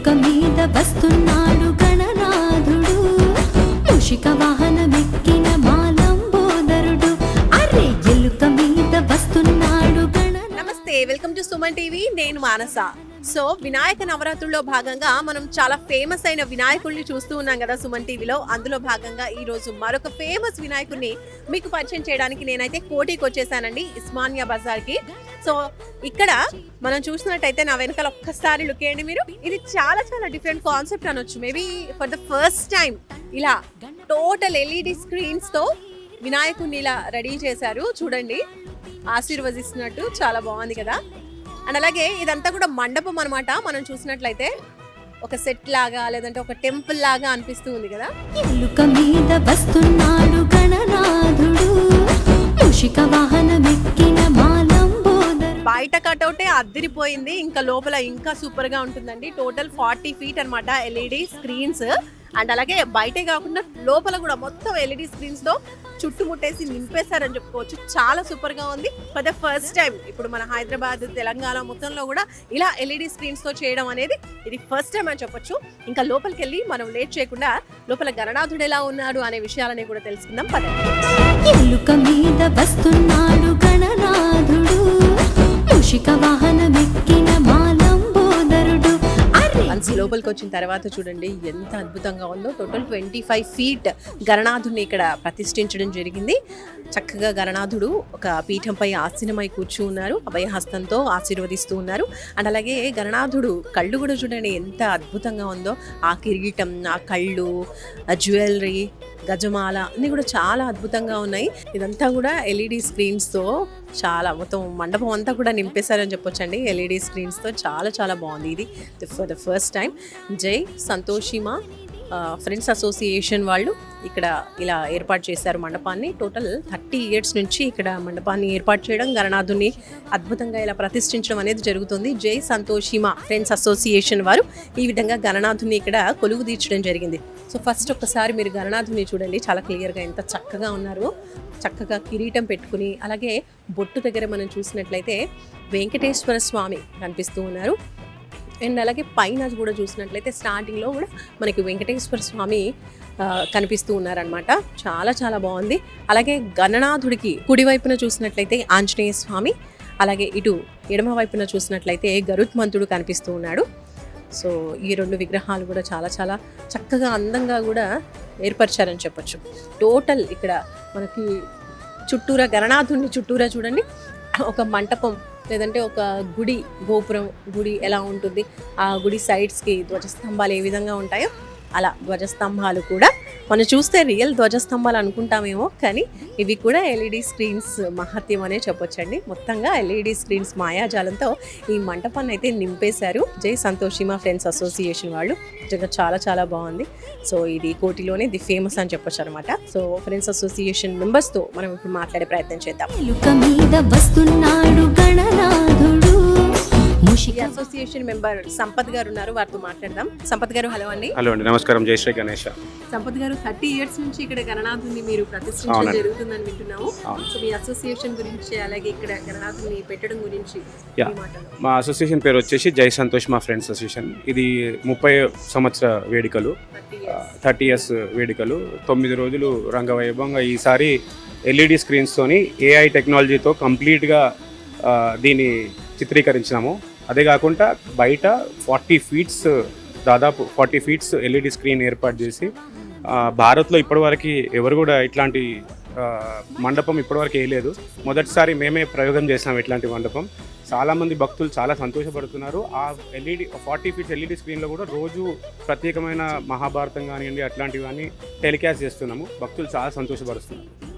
ఎలుక మీద వస్తున్నాడు గణనాథుడు. మూషిక వాహనమెక్కిన మాలంబోదరుడు. అరే ఎలుక మీద వస్తున్నాడు గణ నమస్తే వెల్కమ్ టు సుమన్ టీవీ. నేను మానస. సో వినాయక నవరాత్రుల్లో భాగంగా మనం చాలా ఫేమస్ అయిన వినాయకుడిని చూస్తూ ఉన్నాం కదా సుమన్ టీవీలో. అందులో భాగంగా ఈ రోజు మరొక ఫేమస్ వినాయకుడిని మీకు పరిచయం చేయడానికి నేనైతే కోటికి వచ్చేసానండి ఇస్మానియా బజార్కి. సో ఇక్కడ మనం చూసినట్టయితే నా వెనకాల ఒక్కసారి లుక్ వేయండి మీరు. ఇది చాలా చాలా డిఫరెంట్ కాన్సెప్ట్ అనొచ్చు. Maybe for the first time ఇలా టోటల్ ఎల్ఈడి స్క్రీన్స్తో వినాయకుడిని ఇలా రెడీ చేశారు. చూడండి. ఆశీర్వదిస్తున్నట్టు చాలా బాగుంది కదా. అండ్ అలాగే ఇదంతా కూడా మండపం అనమాట మనం చూసినట్లయితే ఒక సెట్ లాగా లేదంటే ఒక టెంపుల్ లాగా అనిపిస్తూ ఉంది కదా. ఎలుక మీద వస్తున్నాడు గణనాథుడు. మూషిక వాహనమెక్కిన మాలంబోదరుడు. బయట కటౌటే అద్దరిపోయింది. ఇంకా లోపల ఇంకా సూపర్గా ఉంటుందండి. టోటల్ ఫార్టీ ఫీట్ అనమాట ఎల్ఈడి స్క్రీన్స్. అండ్ అలాగే బయటే కాకుండా లోపల కూడా మొత్తం ఎల్ఈడి స్క్రీన్స్తో చుట్టుముట్టేసి నింపేశారని చెప్పుకోవచ్చు. చాలా సూపర్గా ఉంది. ఫర్ ద ఫస్ట్ టైం ఇప్పుడు మన హైదరాబాద్ తెలంగాణ మొత్తంలో కూడా ఇలా ఎల్ఈడి స్క్రీన్స్తో చేయడం అనేది ఇది ఫస్ట్ టైం అని చెప్పొచ్చు. ఇంకా లోపలికి వెళ్ళి మనం లేట్ చేయకుండా లోపల గణనాథుడు ఎలా ఉన్నాడు అనే విషయాలని కూడా తెలుసుకుందాం. మీద వస్తున్నాడు గణనాథుడు. వాహన లోపలికి వచ్చిన తర్వాత చూడండి ఎంత అద్భుతంగా ఉందో. టోటల్ ట్వంటీ ఫైవ్ ఫీట్ గణనాథుడిని ఇక్కడ ప్రతిష్ఠించడం జరిగింది. చక్కగా గణనాథుడు ఒక పీఠంపై ఆసీనమై కూర్చు ఉన్నారు. అభయహస్తంతో ఆశీర్వదిస్తూ ఉన్నారు. అండ్ అలాగే గణనాథుడు కళ్ళు కూడా చూడండి ఎంత అద్భుతంగా ఉందో. ఆ కిరీటం ఆ కళ్ళు ఆ జ్యువెలరీ గజమాల అన్ని కూడా చాలా అద్భుతంగా ఉన్నాయి. ఇదంతా కూడా ఎల్ఈడి స్క్రీన్స్తో చాలా మొత్తం మండపం అంతా కూడా నింపేశారని చెప్పొచ్చండి. ఎల్ఈడి స్క్రీన్స్తో చాలా చాలా బాగుంది ఇది. For the first time. Jai Santoshi Maa. Friends association వాళ్ళు ఇక్కడ ఇలా ఏర్పాటు చేశారు మండపాన్ని. టోటల్ థర్టీ ఇయర్స్ నుంచి ఇక్కడ మండపాన్ని ఏర్పాటు చేయడం గణనాథుని అద్భుతంగా ఇలా ప్రతిష్ఠించడం అనేది జరుగుతుంది. జై సంతోషిమా ఫ్రెండ్స్ అసోసియేషన్ వారు ఈ విధంగా గణనాథుని ఇక్కడ కొలువు తీర్చడం జరిగింది. సో ఫస్ట్ ఒకసారి మీరు గణనాథుని చూడండి. చాలా క్లియర్గా ఎంత చక్కగా ఉన్నారు చక్కగా కిరీటం పెట్టుకుని అలాగే బొట్టు దగ్గర మనం చూసినట్లయితే వెంకటేశ్వర స్వామి కనిపిస్తూ ఉన్నారు. అండ్ అలాగే పైన కూడా చూసినట్లయితే స్టార్టింగ్లో కూడా మనకి వెంకటేశ్వర స్వామి కనిపిస్తూ ఉన్నారనమాట చాలా చాలా బాగుంది. అలాగే గణనాథుడికి కుడి వైపున చూసినట్లయితే ఆంజనేయ స్వామి అలాగే ఇటు ఎడమ వైపున చూసినట్లయితే గరుత్మంతుడు కనిపిస్తూ ఉన్నాడు. సో ఈ రెండు విగ్రహాలు కూడా చాలా చాలా చక్కగా అందంగా కూడా ఏర్పరిచారని చెప్పొచ్చు. టోటల్ ఇక్కడ మనకి చుట్టూరా గణనాథుడిని చుట్టూరా చూడండి. ఒక మంటపం లేదంటే ఒక గుడి గోపురం గుడి ఎలా ఉంటుంది ఆ గుడి సైడ్స్కి ధ్వజస్తంభాలు ఏ విధంగా ఉంటాయో అలా ధ్వజస్తంభాలు కూడా. మనం చూస్తే రియల్ ధ్వజస్తంభాలు అనుకుంటామేమో కానీ ఇవి కూడా ఎల్ఈడి స్క్రీన్స్ మహత్యం అనే చెప్పొచ్చండి. మొత్తంగా ఎల్ఈడి స్క్రీన్స్ మాయాజాలంతో ఈ మంటపాన్ని అయితే నింపేశారు. జై సంతోషిమా ఫ్రెండ్స్ అసోసియేషన్ వాళ్ళు. నిజంగా చాలా చాలా బాగుంది. సో ఇది కోటిలోనే ది ఫేమస్ అని చెప్పొచ్చు అనమాట సో ఫ్రెండ్స్ అసోసియేషన్ మెంబర్స్తో మనం ఇప్పుడు మాట్లాడే ప్రయత్నం చేద్దాం. వస్తున్నాడు గణనాథుడు. మూషిక అసోసియేషన్ మెంబర్ సంపత్ గారు ఉన్నారు వారితో మాట్లాడదాం. సంపత్ గారు హలో అండి. హలో అండి నమస్కారం జై శ్రీ గణేష. సంపత్ గారు థర్టీ ఇయర్స్ నుంచి ఇక్కడ గణనాథుని మీరు ప్రతిష్ఠించడం. జరుగుతుందని వింటున్నాము. సో మీ అసోసియేషన్ గురించి అలాగే ఇక్కడ గణనాథుని పెట్టడం గురించి. మీ అసోసియేషన్ పేరు వచ్చేసి జై సంతోష్ మా ఫ్రెండ్స్ అసోసియేషన్. ఇది ముప్పై సంవత్సర వేడుకలు. Thirty years. వేడుకలు. తొమ్మిది రోజులు రంగవైభవంగా ఈసారి ఎల్ఈడి స్క్రీన్స్తోని ఏఐ టెక్నాలజీతో కంప్లీట్గా దీన్ని చిత్రీకరించినాము. అదే కాకుండా బయట ఫార్టీ ఫీట్స్ దాదాపు ఫార్టీ ఫీట్స్ ఎల్ఈడి స్క్రీన్ ఏర్పాటు చేసి భారత్లో ఇప్పటివరకు ఎవరు కూడా ఇట్లాంటి మండపం ఇప్పటివరకు వేయలేదు. మొదటిసారి మేమే ప్రయోగం చేసాం ఇట్లాంటి మండపం. చాలామంది భక్తులు చాలా సంతోషపడుతున్నారు. ఆ ఎల్ఈడి ఫార్టీ ఫీట్స్ ఎల్ఈడి స్క్రీన్లో కూడా రోజు ప్రత్యేకమైన మహాభారతం కానివ్వండి అట్లాంటివి కానీ టెలికాస్ట్ చేస్తున్నాము. భక్తులు చాలా సంతోషపడుతున్నారు.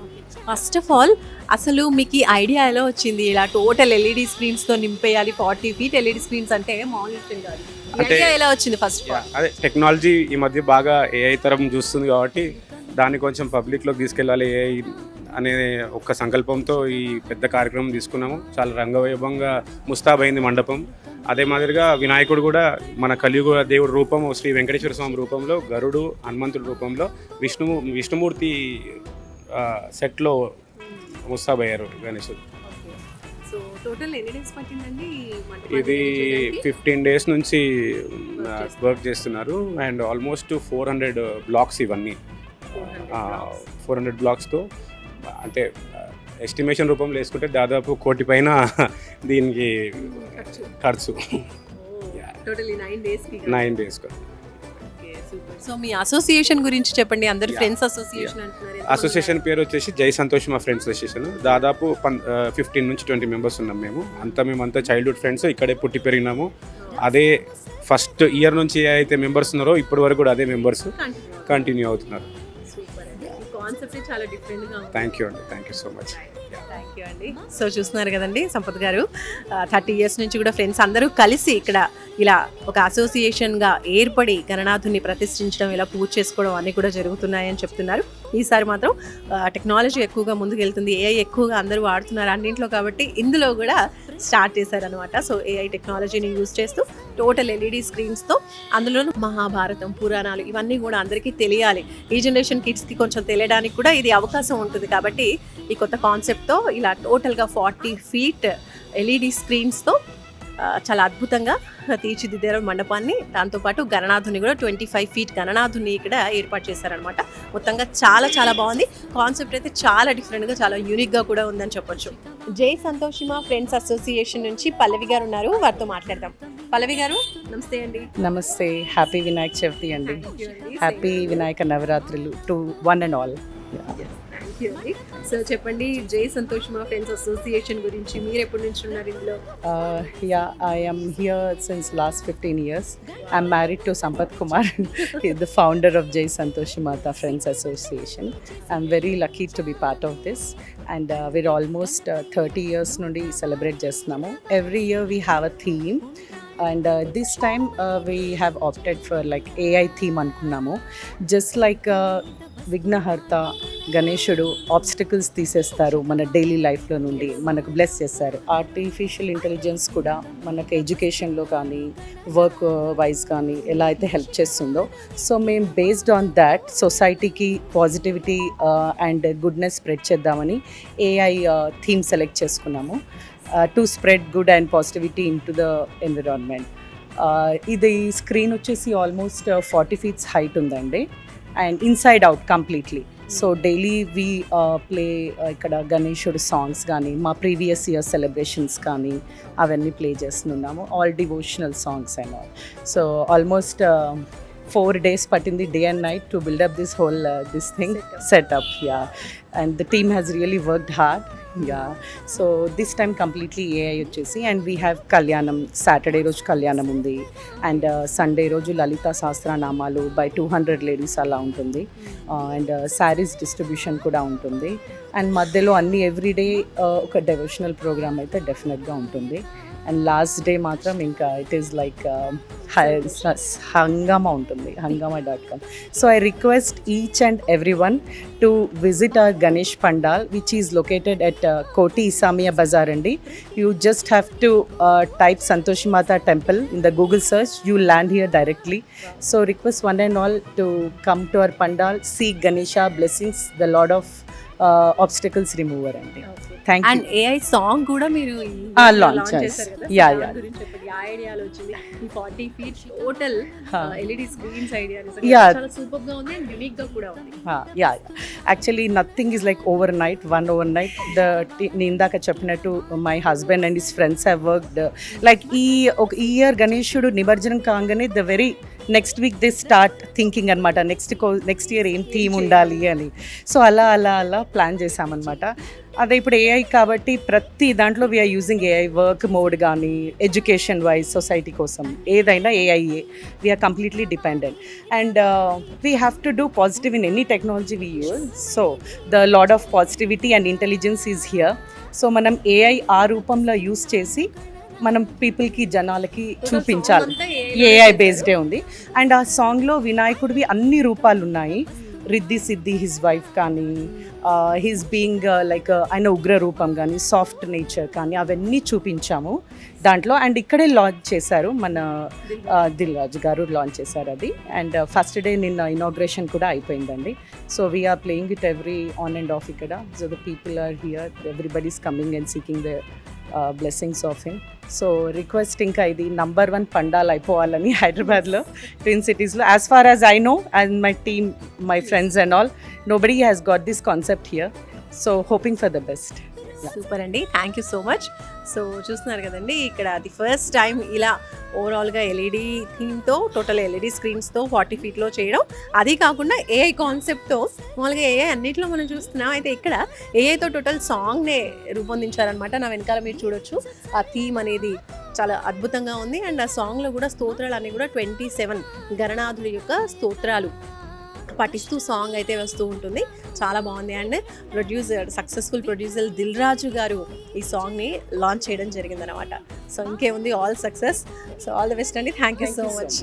ఫస్ట్ ఆఫ్ ఆల్ అసలు మీకు ఈ ఐడియా ఎలా వచ్చింది? ఇలా టోటల్ ఎల్ఈడి స్క్రీన్స్తో నింపేయాలి ఫార్టీ ఫీట్ ఎల్ఈడి స్క్రీన్స్ అంటే మామూలు కాదు. ఐడియా ఎలా వచ్చింది ఫస్ట్ అదే టెక్నాలజీ ఈ మధ్య బాగా ఏఐ తరం చూస్తుంది కాబట్టి దాన్ని కొంచెం పబ్లిక్లోకి తీసుకెళ్ళాలి ఏఐ అనే ఒక సంకల్పంతో ఈ పెద్ద కార్యక్రమం తీసుకున్నాము. చాలా రంగవైభవంగా ముస్తాబైంది మండపం. అదే మాదిరిగా వినాయకుడు కూడా మన కలియుగ దేవుడు రూపం శ్రీ వెంకటేశ్వర స్వామి రూపంలో గరుడు హనుమంతుడి రూపంలో విష్ణు విష్ణుమూర్తి సెట్లో ముస్తాబయ్యారు మంటపాన్ని ఇది? ఫిఫ్టీన్ డేస్ నుంచి వర్క్ చేస్తున్నారు. And almost four hundred blocks ఇవన్నీ. ఫోర్ హండ్రెడ్ బ్లాక్స్తో అంటే ఎస్టిమేషన్ రూపంలో వేసుకుంటే దాదాపు కోటి పైన దీనికి ఖర్చు. Nine days nine days so మీ అసోసియేషన్ గురించి చెప్పండి అందరు ఫ్రెండ్స్ అసోసియేషన్ అంటున్నారు అసోసియేషన్ పేరు వచ్చేసి జై సంతోష్ మా ఫ్రెండ్స్ అసోసియేషన్. దాదాపు ఫిఫ్టీన్ నుంచి ట్వంటీ మెంబర్స్ ఉన్నాం మేము. అంతా మేమంతా చైల్డ్హుడ్ ఫ్రెండ్స్ ఇక్కడే పుట్టి పెరిగినాము. అదే ఫస్ట్ ఇయర్ నుంచి ఏ అయితే మెంబర్స్ ఉన్నారో ఇప్పటి వరకు కూడా అదే మెంబర్స్. కంటిన్యూ అవుతున్నారు. సూపర్ అండి. కాన్సెప్ట్ చాలా డిఫరెంట్గా ఉంది. థ్యాంక్ యూ అండి. Thank you so much thank you అండి. సో చూస్తున్నారు కదండి సంపత్ గారు. థర్టీ ఇయర్స్ నుంచి కూడా ఫ్రెండ్స్ అందరూ కలిసి ఇక్కడ ఇలా ఒక అసోసియేషన్గా ఏర్పడి గణనాథుని ప్రతిష్ఠించడం ఇలా పూజ చేసుకోవడం అన్నీ కూడా జరుగుతున్నాయని చెప్తున్నారు. ఈసారి మాత్రం టెక్నాలజీ ఎక్కువగా ముందుకు వెళ్తుంది ఏఐ ఎక్కువగా అందరూ వాడుతున్నారు అన్నింట్లో కాబట్టి ఇందులో కూడా స్టార్ట్ చేశారనమాట సో ఏఐ టెక్నాలజీని యూజ్ చేస్తూ టోటల్ ఎల్ఈడి స్క్రీన్స్తో అందులోనూ మహాభారతం పురాణాలు ఇవన్నీ కూడా అందరికీ తెలియాలి. ఈ జనరేషన్ కిడ్స్కి కొంచెం తెలియడానికి కూడా ఇది అవకాశం ఉంటుంది. కాబట్టి ఈ కొత్త కాన్సెప్ట్తో ఇలా టోటల్గా ఫార్టీ ఫీట్ ఎల్ఈడి స్క్రీన్స్తో చాలా అద్భుతంగా తీర్చిదిద్దారు మండపాన్ని. దాంతోపాటు గణనాథుని కూడా ట్వంటీ ఫైవ్ ఫీట్ గణనాథుని ఇక్కడ ఏర్పాటు చేశారనమాట మొత్తంగా చాలా చాలా బాగుంది. కాన్సెప్ట్ అయితే చాలా డిఫరెంట్గా చాలా యూనిక్గా కూడా ఉందని చెప్పొచ్చు. జై సంతోషిమా ఫ్రెండ్స్ అసోసియేషన్ నుంచి పల్లవి గారు ఉన్నారు. వారితో మాట్లాడదాం. పల్లవి గారు నమస్తే అండి. నమస్తే. హ్యాపీ వినాయక చవితి అండి. హ్యాపీ వినాయక నవరాత్రులు to one and all thank you అండి. సో చెప్పండి జై సంతోషిమా ఫ్రెండ్స్ అసోసియేషన్ గురించి. మీరు ఎప్పటి నుంచి ఉన్నారు ఇందులో? Ya I am here since last fifteen years I'm married to Sampath Kumar the founder of Jai Santosh Mata friends association I'm very lucky to be part of this and we're almost thirty years నుండి celebrate చేస్తున్నాము. Every year we have a theme and this time we have opted for like AI theme అనుకున్నాము. Just like Vighnaharta గణేశుడు obstacles తీసేస్తారు మన daily లైఫ్లో నుండి మనకు bless చేస్తారు. ఆర్టిఫిషియల్ ఇంటెలిజెన్స్ కూడా మనకు ఎడ్యుకేషన్లో కానీ వర్క్ వైజ్ కానీ ఎలా అయితే హెల్ప్ చేస్తుందో సో మేము బేస్డ్ ఆన్ దాట్ సొసైటీకి పాజిటివిటీ అండ్ గుడ్నెస్ స్ప్రెడ్ చేద్దామని ఏఐ థీమ్ సెలెక్ట్ చేసుకున్నాము. To spread good and positivity in to the environment ఇది స్క్రీన్ వచ్చేసి ఆల్మోస్ట్ ఫార్టీ ఫీట్స్ హైట్ ఉందండి. And inside out completely. So daily we play ఇక్కడ గణేశుడు songs కానీ మా ప్రీవియస్ ఇయర్ సెలబ్రేషన్స్ కానీ అవన్నీ ప్లే చేస్తున్నాము. All devotional songs and all. So almost four days పట్టింది day and night to build up this whole this thing setup ya and the team has really worked hard ya so this time completely AI వచ్చేసి and we have కళ్యాణం Saturday రోజు కళ్యాణం ఉంది. And Sunday రోజు లలిత సహస్రనామాలు by two hundred ladies అలా ఉంటుంది. And saris distribution కూడా ఉంటుంది. అండ్ మధ్యలో అన్ని ఎవ్రీడే ఒక డెవోషనల్ ప్రోగ్రామ్ అయితే డెఫినెట్గా ఉంటుంది. అండ్ లాస్ట్ డే మాత్రం ఇంకా ఇట్ ఈస్ లైక్ హంగామా ఉంటుంది Hungama dot com. So I request each and every one to visit our Ganesh pandal which is located at Koti Isamia Bazaar అండి. You just have to type Santoshi Mata temple in the Google search you land here directly so request one and all to come to our pandal see Ganesha blessings the lord of obstacles remover అండి. Thank you and AI song కూడా మీరు. గురించి చెప్పండి. ఆ ఐడియాలో వచ్చింది. LED screens idea. చాలా సూపర్గా ఉంది అండ్ యూనిక్గా కూడా ఉంది. Ya actually nothing is like overnight one overnight the ఇందాక చెప్పినట్టు my husband and his friends have worked like ఈ ఒక ఈ ఇయర్ గణేశుడు నిమజ్జనం కాగానే the very next week they start thinking అనమాట నెక్స్ట్ నెక్స్ట్ ఇయర్ ఏం థీమ్ ఉండాలి అని. సో అలా అలా అలా ప్లాన్ చేసామన్నమాట అదే ఇప్పుడు ఏఐ కాబట్టి ప్రతి దాంట్లో we're using AI work mode కానీ ఎడ్యుకేషన్ వైజ్ సొసైటీ కోసం ఏదైనా AIA we're completely dependent and we have to do positive in any technology we use so the lord of positivity and intelligence is here so మనం AI ఆ రూపంలో use చేసి మనం పీపుల్కి జనాలకి చూపించాలి. ఏఐ బేస్డే ఉంది. అండ్ ఆ సాంగ్లో వినాయకుడివి అన్ని రూపాలు ఉన్నాయి రిద్ది సిద్ధి హిజ్ వైఫ్ కానీ హిజ్ బీయింగ్ లైక్ ఆయన ఉగ్ర రూపం కానీ సాఫ్ట్ నేచర్ కానీ అవన్నీ చూపించాము దాంట్లో. అండ్ ఇక్కడే లాంచ్ చేశారు మన దిల్ రాజు గారు లాంచ్ చేశారు అది. అండ్ ఫస్ట్ డే నిన్న ఇనాగ్రేషన్ కూడా అయిపోయిందండి. So we're playing it every on and off ఇక్కడ. So the people are here everybody's coming and seeking the blessings of him so request ఇంకా ఇది నంబర్ వన్ పండాలు అయిపోవాలని హైదరాబాద్లో ట్విన్ సిటీస్లో as far as I know and my team my friends and all nobody has got this concept here so hoping for the best super అండి thank you so much so చూస్తున్నారు కదండి ఇక్కడ the first time ఇలా ఓవరాల్గా LED థీమ్తో total LED స్క్రీన్స్తో forty ఫీట్లో చేయడం. అది కాకుండా ఏఐ కాన్సెప్ట్తో మామూలుగా ఏఐ అన్నింటిలో మనం చూస్తున్నాం. అయితే ఇక్కడ ఏఐతో టోటల్ సాంగ్నే రూపొందించారనమాట నా వెనకాల మీరు చూడొచ్చు. ఆ థీమ్ అనేది చాలా అద్భుతంగా ఉంది. అండ్ ఆ సాంగ్లో కూడా స్తోత్రాలు అన్నీ కూడా ట్వంటీ సెవెన్ గణనాథుడి యొక్క స్తోత్రాలు. పఠిస్తూ సాంగ్ అయితే వస్తూ ఉంటుంది. చాలా బాగుంది. And producer successful producer Dil Raju గారు ఈ సాంగ్ని లాంచ్ చేయడం జరిగింది అనమాట సో ఇంకేముంది? All success. So all the best అండి. Thank you so much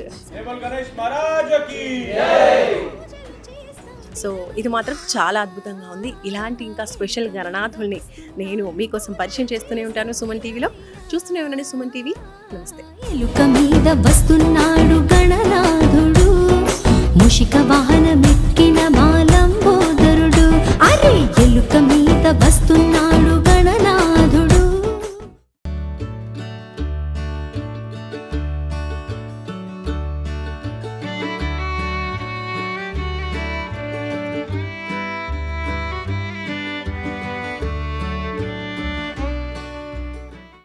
so ఇది మాత్రం చాలా అద్భుతంగా ఉంది. ఇలాంటి ఇంకా స్పెషల్ గణనాథుల్ని నేను మీకోసం పరిచయం చేస్తూనే ఉంటాను సుమన్ టీవీలో. చూస్తూనే ఉండండి సుమన్ టీవీ. నమస్తే. మీద వస్తున్నాడు గణనాథుడు. మూషిక వాహనమెక్కిన బాలం